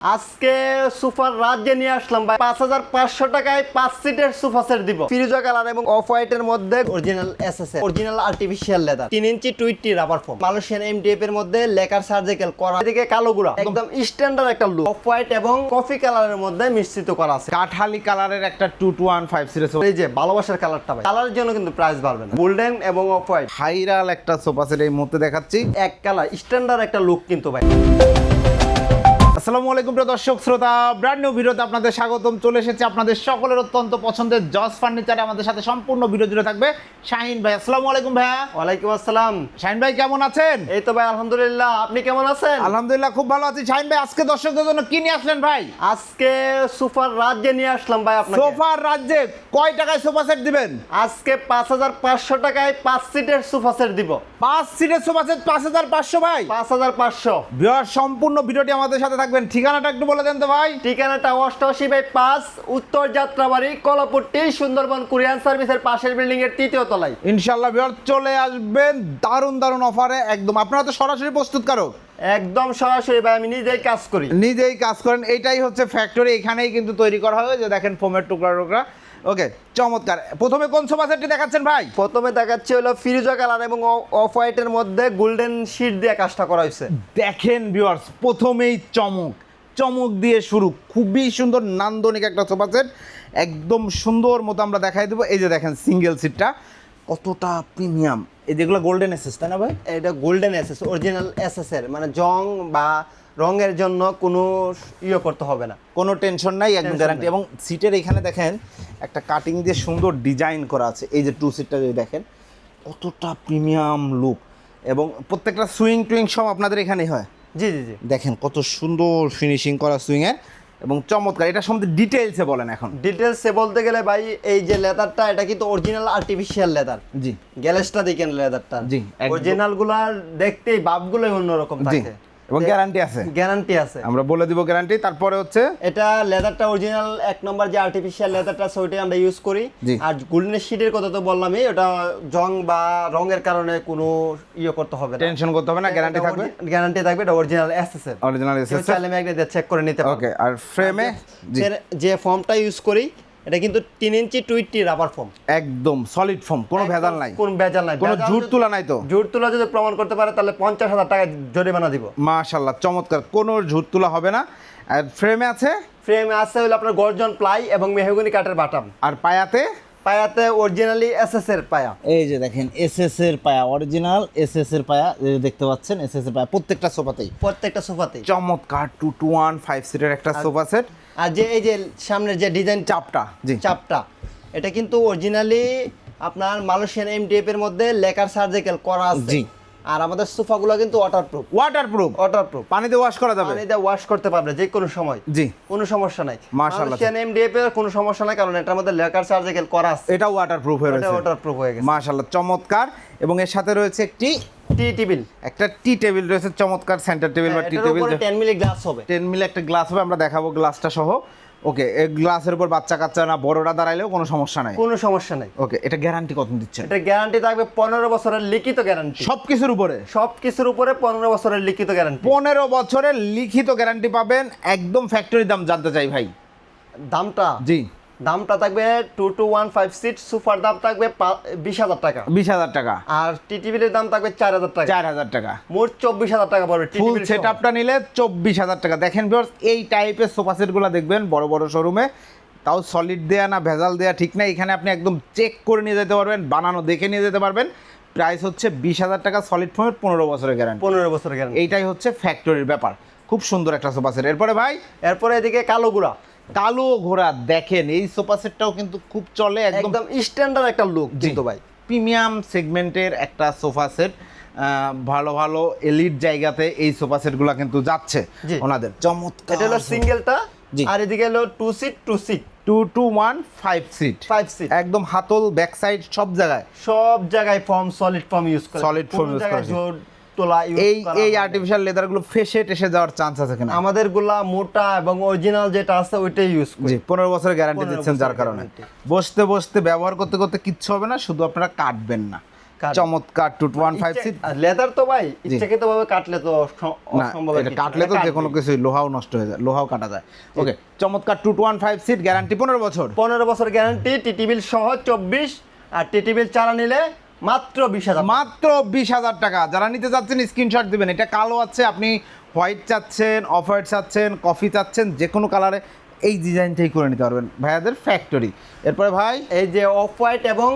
আজকে সুপার রাজ্যে নিয়ে আসলাম ভাই। পাঁচ হাজার পাঁচশো টাকায় পাঁচ সিটের সোফা সেট দিব। ফিরোজা কালার এবং অফ হোয়াইটের মধ্যে original S S original artificial leather তিন ইঞ্চি টুইটি রাবার ফোম মালয়েশিয়ান এমডিএফ এর মধ্যে লেকার সার্জিক্যাল করা। এদিকে কালো গুড়া। একদম স্ট্যান্ডার্ড একটা লুক অফ হোয়াইট এবং কফি কালারের মধ্যে মিশ্রিত করা আছে। কাঠালি কালারের একটা two two one five series এই যে, ভালোবাসার কালারটা ভাই। কালারের জন্য কিন্তু প্রাইস বাড়বে না। গোল্ডেন এবং অফ হোয়াইট ভাইরাল একটা সোফা সেট এই মুহূর্তে দেখাচ্ছি। এক কালার স্ট্যান্ডার্ড একটা লুক কিন্তু ভাই। আসসালামু আলাইকুম প্রিয় দর্শক শ্রোতা ব্র্যান্ড নিউ ভিডিওতে আপনাদের স্বাগতম। চলে এসেছে আপনাদের সকলের অত্যন্ত পছন্দের জজ ফার্নিচারে আমাদের সাথে সম্পূর্ণ ভিডিও জুড়ে থাকবে শাহিন ভাই। আসসালামু আলাইকুম ভাইয়া। ওয়ালাইকুম আসসালাম। শাহিন ভাই কেমন আছেন? এই তো ভাই আলহামদুলিল্লাহ। আপনি কেমন আছেন? আলহামদুলিল্লাহ খুব ভালো আছি। শাহিন ভাই আজকে দর্শকদের জন্য কি নিয়ে আসলেন ভাই? আজকে সুপার রাজ্যে নিয়ে আসলাম ভাই আপনাকে। সোফার রাজ্যে কয় টাকায় সোফা সেট দিবেন? আজকে পাঁচ হাজার পাঁচশো টাকায় পাঁচ সিটের সোফা সেট দিব। পাঁচ সিটের সোফা সেট পাঁচ হাজার পাঁচশো ভাই। পাঁচ হাজার পাঁচশো। বিহার সম্পূর্ণ ভিডিওটি আমাদের সাথে থাকবেন ঠিকানাটা একটু বলে দেন তো ভাই। ঠিকানাটা অষ্টআশি বাই পাঁচ উত্তর যাত্রাবাড়ি কলাপুরটি সুন্দরবন কুরিয়ান সার্ভিসের পাশের বিল্ডিং এর তৃতীয় তলায়। ইনশাল্লাহ বিহার চলে আসবেন। দারুণ দারুণ অফারে একদম। আপনারা তো সরাসরি প্রস্তুত প্রস্তুতকারক একদম সরাসরি ভাই আমি নিজেই কাজ করি। নিজেই কাজ করেন। এটাই হচ্ছে ফ্যাক্টরি এখানেই কিন্তু তৈরি করা হয়। যে দেখেন ফোমের টুকরা টুকরা ওকে চমৎকার। প্রথমে কোন সোফা সেটটি দেখাচ্ছেন ভাই? প্রথমে দেখাচ্ছি হলো ফিরোজা কালার এবং অফ হোয়াইটের মধ্যে গোল্ডেন শিট দিয়ে কাজটা করা হয়েছে। দেখেন ভিউয়ার্স প্রথমেই চমক। চমক দিয়ে শুরু। খুবই সুন্দর নান্দনিক একটা সোফা সেট একদম সুন্দর মতো আমরা দেখাই দেবো। এই যে দেখেন সিঙ্গেল সিটটা কতটা প্রিমিয়াম যেগুলো গোল্ডেন এসেস তাই না ভাই? এটা গোল্ডেন এসএস অরিজিনাল এসএস এর মানে জং বা রঙের জন্য কোনো ইয়ে করতে হবে না কোনো টেনশন নাই একদম গ্যারান্টি এবং সিটের এখানে দেখেন একটা কাটিং দিয়ে সুন্দর ডিজাইন করা আছে। এই যে টু সিটটা যদি দেখেন কতটা প্রিমিয়াম লুক এবং প্রত্যেকটা সুইং টুইং সব আপনাদের এখানেই হয়। জি জি জি। দেখেন কত সুন্দর ফিনিশিং করা সুইংয়ের এবং চমৎকার এটা সম্বন্ধে ডিটেলসে বলেন এখন। ডিটেলসে বলতে গেলে ভাই এই যে লেদারটা এটা কিন্তু অরিজিনাল আর্টিফিশিয়াল লেদার জি। গ্যালেসটা দেখেন লেদারটা। জি। অরিজিনালগুলার দেখতেই বাপগুলোই অন্যরকম থাকে। এবং গ্যারান্টি আছে। গ্যারান্টি আছে। আমরা বলে দিব গ্যারান্টি তারপরে হচ্ছে? এটা লেদারটা অরিজিনাল এক নম্বর যে আর্টিফিশিয়াল লেদারটা আছে আমরা ইউজ করি। আর গোল্ডেন শিটের কথা তো বললামই ওটা জং বা রঙের কারণে কোনো ইয়ে করতে হবে না। টেনশন করতে হবে না গ্যারান্টি থাকবে? গ্যারান্টি থাকবে এটা অরিজিনাল এসএস এর অরিজিনাল এসেছে চাইলে ম্যাগনেট চেক করে নিতে পারবে ওকে আর ফ্রেমে যে ফর্মটা ইউজ করি এটা কিন্তু তিন ইঞ্চি টুইটি রাবার ফর্ম একদম সলিড ফর্ম কোনো ভেজাল নাই। কোন ভেজাল নাই। কোনো জোর তুলা নাই তো? জোর তুলা যদি প্রমাণ করতে পারে তাহলে পঞ্চাশ হাজার টাকা জরিমানা দিব। মাশাল্লাহ চমৎকার। কোনো ঝুট তোলা হবে না। আর ফ্রেমে আছে? ফ্রেমে আছে হলো আপনার গর্জন প্লাই এবং মেহগুনি কাঠের বাটাম। আর পায়াতে? পায়াতে অরিজিনালি এস এর পায়া। এই যে দেখেন এস এস এর পায়া অরিজিনাল এস এস এর পায়া এই যে দেখতে পাচ্ছেন এস এস এর পায়া প্রত্যেকটা সোফাতেই। প্রত্যেকটা সোফাতেই। চমৎকার টু টু ওয়ান ফাইভ সিটের একটা সোফা সেট। আর যে এই যে সামনের যে ডিজাইন চাপটা জি। চাপটা এটা কিন্তু অরিজিনালি আপনার মালয়েশিয়ান এমডিএফ এর মধ্যে লেকার সার্জিক্যাল করা আছে। জি। আর আমাদের সোফাগুলো কিন্তু ওয়াটারপ্রুফ ওয়াটারপ্রুফ ওয়াটারপ্রুফ পানিতে ওয়াশ করা যাবে। পানিতে ওয়াশ করতে পারবে যে কোনো সময়। জি। কোনো সমস্যা নাই। মাশাআল্লাহ। মালয়েশিয়ান এমডিএফ এর কোনো সমস্যা নাই কারণ এটার মধ্যে লেকার সার্জিক্যাল করা আছে। এটা ওয়াটারপ্রুফ হয়ে এটা ওয়াটারপ্রুফ হয়ে গেছে। মাশাল্লাহ চমৎকার। এবং এর সাথে রয়েছে একটি টি টেবিল। একটা টি টেবিল রয়েছে চমৎকার সেন্টার টেবিল বা টি টেবিল 10 মিলি গ্লাস হবে। টেন মিলে একটা গ্লাস হবে আমরা দেখাবো গ্লাসটা সহ। ওকে গ্লাসের উপর বাচ্চা কাচ্চা না বড়রা দাঁড়াইলেও কোনো সমস্যা নাই? কোনো সমস্যা নাই। ওকে এটা গ্যারান্টি কত দিচ্ছে এটা গ্যারান্টি থাকবে পনেরো বছরের লিখিত গ্যারান্টি সব কিছুর উপরে? সব কিছুর উপরে পনেরো বছরের লিখিত গ্যারান্টি পনেরো বছরের লিখিত গ্যারান্টি পাবেন একদম ফ্যাক্টরি দাম জানতে চাই ভাই। দামটা? জি। দামটা থাকবে two two one five seat super দাম থাকবে বিশ হাজার টাকা। বিশ হাজার টাকা। আর টি টিভির দাম থাকবে চার হাজার টাকা। চার হাজার টাকা। মোট চব্বিশ হাজার টাকা পড়বে ফুল সেট আপটা নিলে চব্বিশ হাজার টাকা। দেখেন ভিউয়ার্স এই টাইপের সোফা সেটগুলো দেখবেন বড় বড় শোরুমে তাও সলিড দেয়া না ভেজাল দেয়া ঠিক না এখানে আপনি একদম চেক করে নিয়ে যেতে পারবেন বানানো দেখে নিয়ে যেতে পারবেন। প্রাইস হচ্ছে বিশ হাজার টাকা সলিড ফোমের পনেরো বছরের গ্যারান্টি পনেরো বছরের গ্যারান্টি এইটাই হচ্ছে ফ্যাক্টরির ব্যাপার। খুব সুন্দর একটা সোফা সেট এরপরে ভাই? এরপরে এদিকে কালো গুড়া। কালো ঘোড়া দেখেন এই সোফা সেটটাও কিন্তু খুব চলে একদম স্ট্যান্ডার্ড একটা লুক কিন্তু ভাই। প্রিমিয়াম সেগমেন্টের একটা সোফা সেট ভালো ভালো এলিট জায়গাতে এই সোফা সেটগুলো কিন্তু যাচ্ছে ওনাদের। চমৎকার এটা হলো সিঙ্গেলটা। আর এদিকে হলো two seat two seat two two one five seat five seat একদম হাতল ব্যাক সাইড সব জায়গায়। সব জায়গায় ফর্ম সলিড ফর্ম ইউজ করে। কোনো use জায়গায় করা তোলা এই এই। আর্টিফিশিয়াল লেদারগুলো ফেসে টেসে যাওয়ার চান্স আছে কিনা? আমাদেরগুলা মোটা এবং অরিজিনাল যেটা আছে ওইটাই ইউজ করি। পনেরো বছরের গ্যারান্টি দিচ্ছেন যার কারণে। বসতে বসতে ব্যবহার করতে করতে কিচ্ছু হবে না শুধু আপনারা কাটবেন না। চমৎকার two one five seat leather তো ভাই ইচ্ছাকৃত ভাবে কাটলে তো অসম্ভব কাটলে তো যে কোনো কিছুই লোহাও নষ্ট হয়ে যায় লোহাও কাটা যায়। ওকে চমৎকার two one five seat guarantee পনেরো বছর। পনেরো বছর গ্যারান্টি টিটি বিল সহ চব্বিশ আর টিটি বিল চালা নিলে মাত্র বিশ হাজার মাত্র বিশ হাজার টাকা। যারা নিতে চাচ্ছেন স্ক্রিনশট দিবেন। এটা কালো আছে আপনি হোয়াইট চাচ্ছেন অফ হোয়াইট চাচ্ছেন কফি চাচ্ছেন যে কোনো কালারে এই ডিজাইনটাই করে নিতে পারবেন ভাইয়াদের ফ্যাক্টরি এরপরে ভাই? এই যে অফ হোয়াইট এবং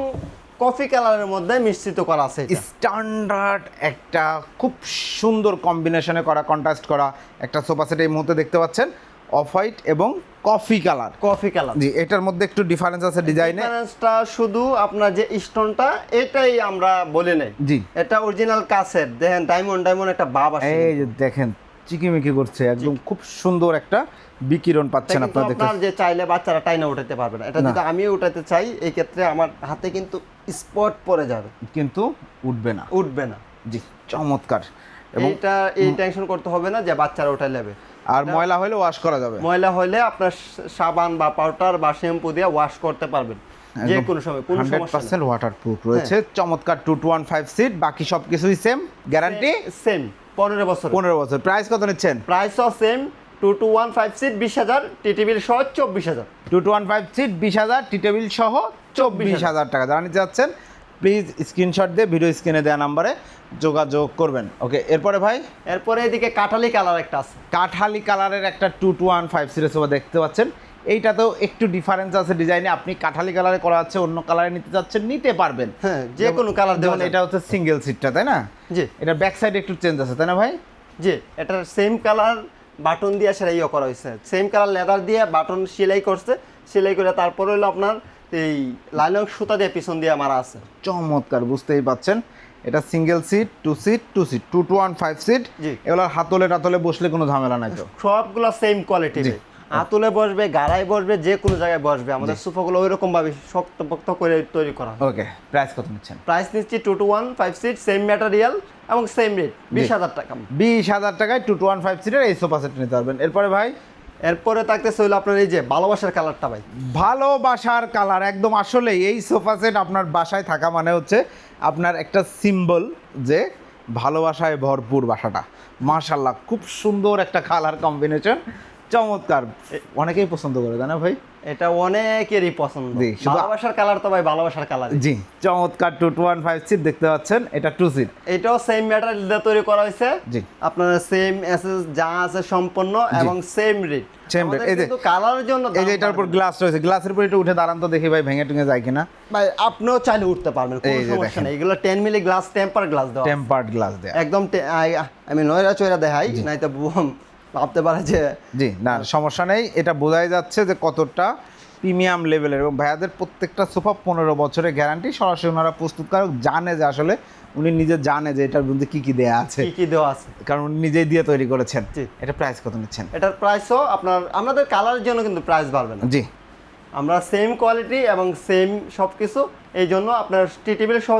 কফি কালারের মধ্যে মিশ্রিত করা আছে স্ট্যান্ডার্ড একটা খুব সুন্দর কম্বিনেশনে করা কন্ট্রাস্ট করা একটা সোফা সেট এই মুহূর্তে দেখতে পাচ্ছেন। অফ হোয়াইট এবং কফি কালার কফি কালার জি এটার মধ্যে একটু ডিফারেন্স আছে ডিজাইনে ডিফারেন্সটা শুধু আপনার যে স্টোনটা এটাই আমরা বলে নেই। জি। এটা অরিজিনাল কাছের। দেখেন ডায়মন্ড ডায়মন্ড একটা ভাব আছে এই যে দেখেন চিকিমিকি করছে একদম খুব সুন্দর একটা বিকিরণ এটা পাচ্ছেন আপনারা দেখতে আপনার যে চাইলে বাচ্চারা টাইনা উঠাতে পারবে না। এটা যদি আমি উঠাতে চাই এই ক্ষেত্রে আমার হাতে কিন্তু স্পট পড়ে যাবে। কিন্তু উঠবে না। উঠবে না। জি চমৎকার। এবং এইটা এই টেনশন করতে হবে না যে বাচ্চারা উঠাই নেবে আর ময়লা হলে ওয়াশ করা যাবে। ময়লা হলে আপনার সাবান বা পাউডার বা শ্যাম্পু দিয়ে ওয়াশ করতে পারবেন। যে কোনো সময় কোনো সমস্যা পার্সেন্ট ওয়াটার প্রুফ রয়েছে চমৎকার two two one five seat বাকি সব কিছুই সেম গ্যারান্টি সেম পনেরো বছর পনেরো বছর। প্রাইস কত নিচ্ছেন? প্রাইসও same two two one five seat বিশ হাজার টিটিভির সহ চব্বিশ হাজার। Two two one five seat বিশ হাজার টি টেবিল সহ চব্বিশ হাজার টাকা। যারা নিতে যাচ্ছেন প্লিজ স্ক্রিনশট দিয়ে ভিডিও স্ক্রিনে দেওয়া নাম্বারে যোগাযোগ করবেন। ওকে এরপরে ভাই? এরপরে এদিকে কাঠালি কালার একটা আছে। কাঠালি কালারের একটা two two one five series sofa দেখতে পাচ্ছেন। এইটাতেও একটু ডিফারেন্স আছে ডিজাইনে আপনি কাঠালি কালারে করা আছে অন্য কালারে নিতে চাচ্ছেন নিতে পারবেন। হ্যাঁ যে কোনো কালার দেওয়া যেমন এটা হচ্ছে সিঙ্গেল সিটটা তাই না? জি। এটা ব্যাক সাইডে একটু চেঞ্জ আছে তাই না ভাই? জি এটার সেম কালার বাটন দিয়ে সেলাই করা হয়েছে। সেম কালার লেদার দিয়ে বাটন সেলাই করছে। সেলাই করে তারপরে হলো আপনার এই লাইলন সুতা দিয়ে পিছন দিয়ে মারা আছে। চমৎকার বুঝতেই পাচ্ছেন। এটা single seat two seat two seat two two one five seat জি। এগুলো হাতলে টাতলে বসলে কোনো ঝামেলা নাই তো। সবগুলো সেম কোয়ালিটি জি। আতুলে বসবে গাড়ায় বসবে যে কোনো জায়গায় বসবে। আমাদের সোফাগুলো ওই রকম ভাবে শক্ত পক্ত করে তৈরি করা ওকে প্রাইস কত নিচ্ছেন? প্রাইস নিচ্ছি two two one five seat same material এবং সেম রেট বিশ হাজার টাকা। বিশ হাজার টাকায় টু টু ওয়ান ফাইভ সিটের এই সোফা সেট নিতে পারবেন। এরপরে ভাই এরপরে থাকতেছে হলো আপনার এই যে ভালোবাসার কালারটা ভাই। ভালোবাসার কালার একদম আসলে এই সোফা সেট আপনার বাসায় থাকা মানে হচ্ছে আপনার একটা সিম্বল যে ভালোবাসায় ভরপুর বাসাটা। মাশাল্লাহ খুব সুন্দর একটা কালার কম্বিনেশন চমৎকার। অনেকেই পছন্দ করে তাই না ভাই? এটা অনেকেরই পছন্দ। ভালোবাসার কালার তো ভাই ভালোবাসার কালার। জি চমৎকার two two one five seat দেখতে পাচ্ছেন এটা টু সিট এটাও সেম ম্যাটেরিয়াল দিয়ে তৈরি করা হয়েছে। জি। আপনার সেম যা আছে সম্পূর্ণ এবং সেম রেট Same rate, এই যে- কালারের জন্য এই যে এটার উপর। গ্লাস রয়েছে গ্লাসের উপর একটু উঠে দাঁড়ান তো দেখি ভাই ভেঙে টুঙে যায় কিনা। ভাই আপনিও চাইলে উঠতে পারবেন কোনো সমস্যা নেই। এগুলো ten milli glass temper glass দেওয়া টেম্পার্ড গ্লাস দেয়া। একদম আমি নয়রা চয়রা দেখাই নাই তো ভাবতে পারে যে জি না সমস্যা নেই। এটা বোঝাই যাচ্ছে যে কতটা প্রিমিয়াম লেভেলের এবং ভাইয়াদের প্রত্যেকটা সোফা পনেরো বছরের গ্যারান্টি। সরাসরি ওনারা প্রস্তুতকারক জানে যে আসলে উনি নিজে জানে যে এটার মধ্যে কি কি দেয়া আছে। কি কি দেওয়া আছে। কারণ উনি নিজেই দিয়ে তৈরি করেছেন। এটা প্রাইস কত নিচ্ছেন? এটার প্রাইসও আপনার আমাদের কালারের জন্য কিন্তু প্রাইস বাড়বে না। জি। আমরা সেম কোয়ালিটি এবং সেম সব কিছু এই জন্য আপনার টিটিবিল সহ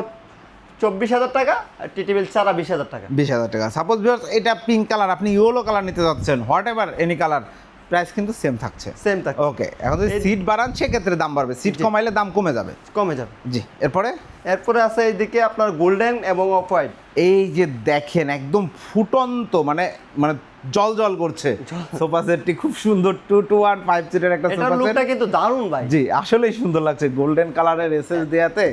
চব্বিশ হাজার টাকা আর টিটিবিল ছাড়া বিশ হাজার টাকা। বিশ হাজার টাকা। সাপোজ এটা পিঙ্ক কালার আপনি ইয়েলো কালার নিতে যাচ্ছেন whatever any colour price কিন্তু সেম থাকছে। সেম থাকে ওকে এখন যদি সিট বাড়ান সেক্ষেত্রে দাম বাড়বে। সিট কমাইলে দাম কমে যাবে। কমে যাবে। জি এরপরে? এরপরে আছে এইদিকে আপনার গোল্ডেন এবং অফ হোয়াইট এই যে দেখেন একদম ফুটন্ত মানে মানে জল জল করছে। সোফা সেটটি খুব সুন্দর টু টু ওয়ান ফাইভ সিটের একটা সোফা সেট। কিন্তু দারুণ ভাই। জি আসলেই সুন্দর লাগছে। গোল্ডেন কালারের এসএস দেয়াতে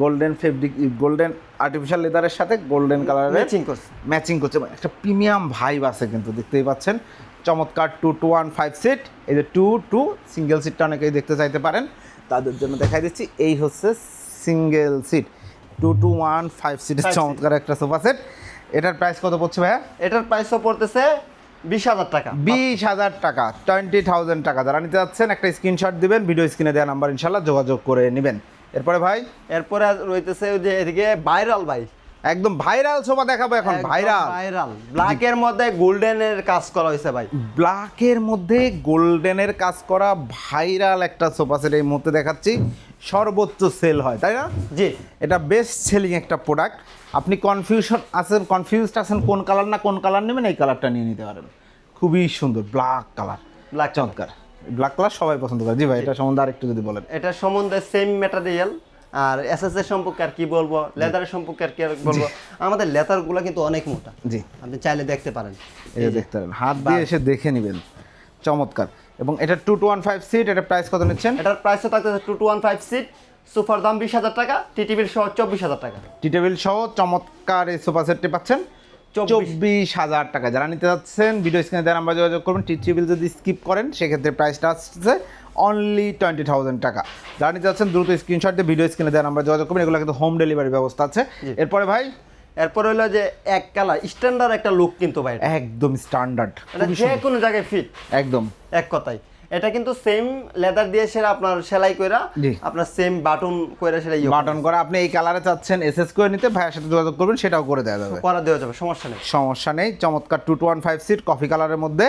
গোল্ডেন ফেব্রিক গোল্ডেন আর্টিফিশিয়াল লেদারের সাথে গোল্ডেন কালারের ম্যাচিং করছে। ম্যাচিং করছে। মানে একটা প্রিমিয়াম ভাইব আছে কিন্তু দেখতেই পাচ্ছেন। চমৎকার two two one five seat. এই যে টু টু সিঙ্গেল সিটটা অনেকেই দেখতে চাইতে পারেন। তাদের জন্য দেখাই দিচ্ছি এই হচ্ছে single seat two two one five সিটের চমৎকার একটা সোফা সেট এটার প্রাইস কত পড়ছে ভাইয়া? এটার প্রাইসও পড়তেছে বিশ হাজার টাকা। বিশ হাজার টাকা টোয়েন্টি থাউজেন্ড টাকা। যারা নিতে যাচ্ছেন একটা স্ক্রিনশট দিবেন ভিডিও স্ক্রিনে দেওয়া নাম্বার ইনশাল্লাহ যোগাযোগ করে নেবেন। এরপরে ভাই? এরপরে রইতেছে যে এদিকে ভাইরাল ভাই। একদম ভাইরাল সোফা দেখাবো এখন ভাইরাল ভাইরাল ব্ল্যাকের মধ্যে গোল্ডেনের কাজ করা হয়েছে ভাই। ব্ল্যাকের মধ্যে গোল্ডেনের কাজ করা ভাইরাল একটা সোফা সেট এই মুহূর্তে দেখাচ্ছি। সর্বোচ্চ সেল হয় তাই না? জি। এটা বেস্ট সেলিং একটা প্রোডাক্ট আপনি কনফিউশন আছেন কনফিউজড আছেন কোন কালার না কোন কালার নেবেন এই কালারটা নিয়ে নিতে পারেন। খুবই সুন্দর ব্ল্যাক কালার ব্ল্যাক চমৎকার। ব্ল্যাক কালার সবাই পছন্দ করে। জি ভাই এটা সম্বন্ধে আরেকটু যদি বলেন। এটা সম্বন্ধে সেম ম্যাটেরিয়াল আর এসএস এর সম্পর্কে আর কি বলব? লেদারের সম্পর্কে আর কি আর বলব? আমাদের লেদারগুলো কিন্তু অনেক মোটা। জি। আপনি চাইলে দেখতে পারেন। যে দেখতে পারেন। হাত দিয়ে এসে দেখে নেবেন। চমৎকার। এবং এটা two two one five seat এটা প্রাইস কত নিচ্ছেন? এটার প্রাইসও থাকতেছে two two one five seat super দাম বিশ হাজার টাকা টিটিভির সহ চব্বিশ হাজার টাকা। টি টেবিল সহ চমৎকার এই সোফা সেটটি পাচ্ছেন। চব্বিশ। চব্বিশ হাজার টাকা। যারা নিতে যাচ্ছেন ভিডিও স্ক্রিনে দেওয়ার নাম্বার যোগাযোগ করবেন। টি টেবিল যদি স্কিপ করেন সেক্ষেত্রে প্রাইসটা আসছে অনলি টোয়েন্টি থাউজেন্ড টাকা। যারা নিতে যাচ্ছেন দ্রুত স্ক্রিনশট দিয়ে ভিডিও স্ক্রিনে দেওয়ার নাম্বার যোগাযোগ করবেন এগুলো কিন্তু হোম ডেলিভারি ব্যবস্থা আছে। এরপরে ভাই? এরপর হলো যে এক কালার স্ট্যান্ডার্ড একটা লুক কিন্তু ভাই একদম স্ট্যান্ডার্ড যে কোনো জায়গায় ফিট একদম। এক কথায়। এটা কিন্তু সেম লেদার দিয়ে সেটা আপনার সেলাই কইরা। আপনার সেম বাটন কইরা সেটা ইয়ে বাটন করা আপনি এই কালারে চাচ্ছেন এসএস করে নিতে ভাইয়ের সাথে যোগাযোগ করবেন সেটাও করে দেওয়া যাবে। করা দেওয়া যাবে সমস্যা নেই। সমস্যা নেই চমৎকার two two one five seat coffee কালারের মধ্যে।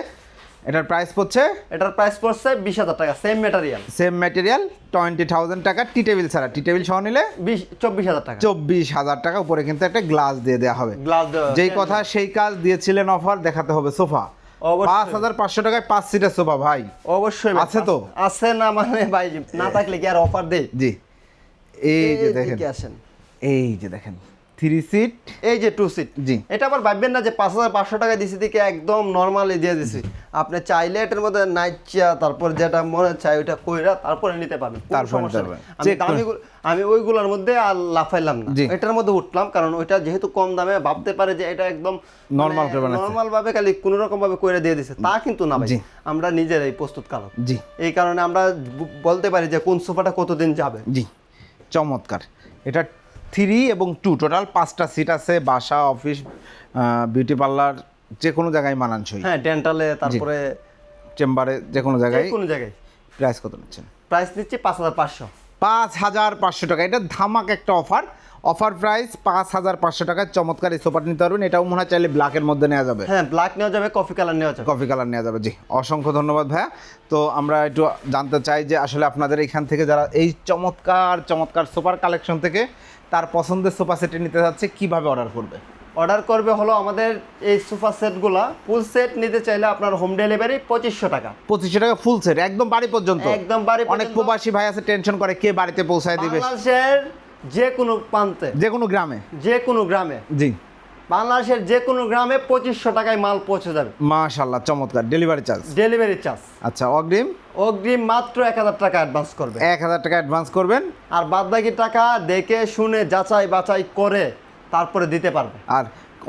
এটার প্রাইস পড়ছে? এটার প্রাইস পড়ছে বিশ হাজার টাকা same material same material twenty thousand টাকা টি টেবিল ছাড়া। টি টেবিল সহ নিলে বিশ চব্বিশ হাজার টাকা। চব্বিশ হাজার টাকা উপরে কিন্তু একটা গ্লাস দিয়ে দেওয়া হবে। গ্লাস দেওয়া যেই কথা সেই কাজ দিয়েছিলেন অফার দেখাতে হবে সোফা। পাঁচ হাজার পাঁচশো টাকায় পাঁচ সিটের সোফা ভাই। অবশ্যই আছে তো? আছে না মানে ভাই না থাকলে কি আর অফার দেই? জি। এই যে দেখেন। এই যে দেখেন। Three seat. এই যে টু সিট জি। এটা আবার ভাববেন না যে পাঁচ হাজার পাঁচশো টাকা দিছি দিকে একদম নর্মালি দিয়ে দিছি। আপনি চাইলে এটার মধ্যে নাইচা তারপর যেটা মনে চাই ওইটা কইরা তারপরে নিতে পারবেন। কোনো তারপরে সমস্যা। আমি দামি আমি ওইগুলোর মধ্যে আর লাফাইলাম না। এটার মধ্যে উঠলাম কারণ ওইটা যেহেতু কম দামে ভাবতে পারে যে এটা একদম Normal করে নর্মাল ভাবে খালি কোনো রকম ভাবে কইরা দিয়ে দিছে। তা কিন্তু না ভাই। আমরা নিজেরাই প্রস্তুত কারক। জি। এই কারণে আমরা বলতে পারি যে কোন সোফাটা কতদিন যাবে। জি। চমৎকার। এটা থ্রি এবং টু টোটাল পাঁচটা সিট আছে বাসা অফিস বিউটি পার্লার যে কোনো জায়গায় মানানসই। হ্যাঁ ডেন্টালে তারপরে চেম্বারে যে কোনো জায়গায় কোনো জায়গায়। প্রাইস কত নিচ্ছেন? প্রাইস নিচ্ছি পাঁচ হাজার পাঁচশো। পাঁচ হাজার পাঁচশো টাকা। এটা ধামাক একটা অফার অফার প্রাইস পাঁচ হাজার পাঁচশো টাকায় চমৎকার এই সোফাটা নিতে পারবেন। এটাও মনে হয় চাইলে ব্ল্যাকের মধ্যে নেওয়া যাবে। হ্যাঁ ব্ল্যাক নেওয়া যাবে কফি কালার নেওয়া যাবে। কফি কালার নেওয়া যাবে। জি অসংখ্য ধন্যবাদ ভাইয়া। তো আমরা একটু জানতে চাই যে আসলে আপনাদের এখান থেকে যারা এই চমৎকার চমৎকার সোফার কালেকশন থেকে তার পছন্দের সোফা সেটে নিতে যাচ্ছে কীভাবে অর্ডার করবে? অর্ডার করবে হলো আমাদের এই সোফা সেটগুলা ফুল সেট নিতে চাইলে আপনার হোম ডেলিভারি পঁচিশশো টাকা। পঁচিশশো টাকা ফুল সেট একদম বাড়ি পর্যন্ত। একদম বাড়ি অনেক প্রবাসী ভাই আছে টেনশন করে কে বাড়িতে পৌঁছায় দিবে? বাংলাদেশের যে কোনো প্রান্তে। যে কোনো গ্রামে। যে কোনো গ্রামে। জি। বাংলাদেশের যে কোনো গ্রামে পঁচিশশো টাকায় মাল পৌঁছে যাবে। মাশাল্লাহ চমৎকার। ডেলিভারি চার্জ ডেলিভারি চার্জ আচ্ছা অগ্রিম? অগ্রিম মাত্র এক হাজার টাকা অ্যাডভান্স করবে। এক হাজার টাকা অ্যাডভান্স করবেন? আর বাদ বাকি টাকা দেখে শুনে যাচাই বাছাই করে তারপরে দিতে পারবে। আর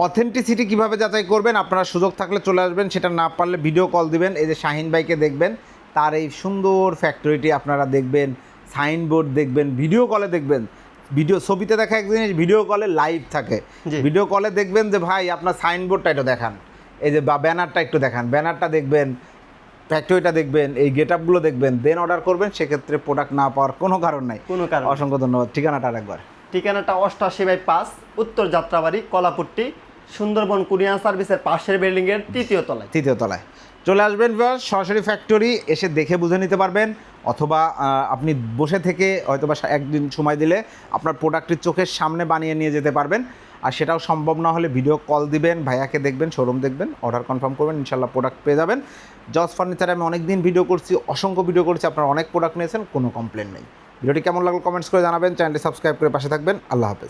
অথেন্টিসিটি কীভাবে যাচাই করবেন? আপনারা সুযোগ থাকলে চলে আসবেন সেটা না পারলে ভিডিও কল দিবেন। এই যে শাহিন ভাইকে দেখবেন তার এই সুন্দর ফ্যাক্টরিটি আপনারা দেখবেন সাইনবোর্ড দেখবেন ভিডিও কলে দেখবেন। ভিডিও ছবিতে দেখা এক জিনিস ভিডিও কলে লাইভ থাকে। ভিডিও কলে দেখবেন যে ভাই আপনার সাইনবোর্ডটা একটু দেখান। এই যে বা ব্যানারটা একটু দেখান। ব্যানারটা দেখবেন ফ্যাক্টরিটা দেখবেন এই গেট আপগুলো দেখবেন দেন অর্ডার করবেন সেক্ষেত্রে প্রোডাক্ট না পাওয়ার কোনো কারণ নাই। কোনো কারণ অসংখ্য ধন্যবাদ। ঠিকানাটা আরেকবার। ঠিকানাটা অষ্টাশি বাই পাঁচ উত্তর যাত্রাবাড়ি কলাপুট্টি সুন্দরবন কুরিয়ান সার্ভিসের পাশের বিল্ডিংয়ের তৃতীয় তলায়। তৃতীয় তলায়। চলে আসবেন সরাসরি ফ্যাক্টরি এসে দেখে বুঝে নিতে পারবেন। অথবা আপনি বসে থেকে হয়তো বা একদিন সময় দিলে আপনার প্রোডাক্টটি চোখের সামনে বানিয়ে নিয়ে যেতে পারবেন। আর সেটাও সম্ভব না হলে ভিডিও কল দিবেন, ভাইয়াকে দেখবেন শোরুম দেখবেন অর্ডার কনফার্ম করবেন ইনশাল্লাহ প্রোডাক্ট পেয়ে যাবেন। জজ ফার্নিচারে আমি অনেক দিন ভিডিও করছি, অসংখ্য ভিডিও করছি, আপনারা অনেক প্রোডাক্ট নিয়েছেন, কোনো কমপ্লেন নেই। ভিডিওটি কেমন লাগল কমেন্টস করে জানাবেন চ্যানেলটি সাবস্ক্রাইব করে পাশে থাকবেন, আল্লাহ হাফেজ।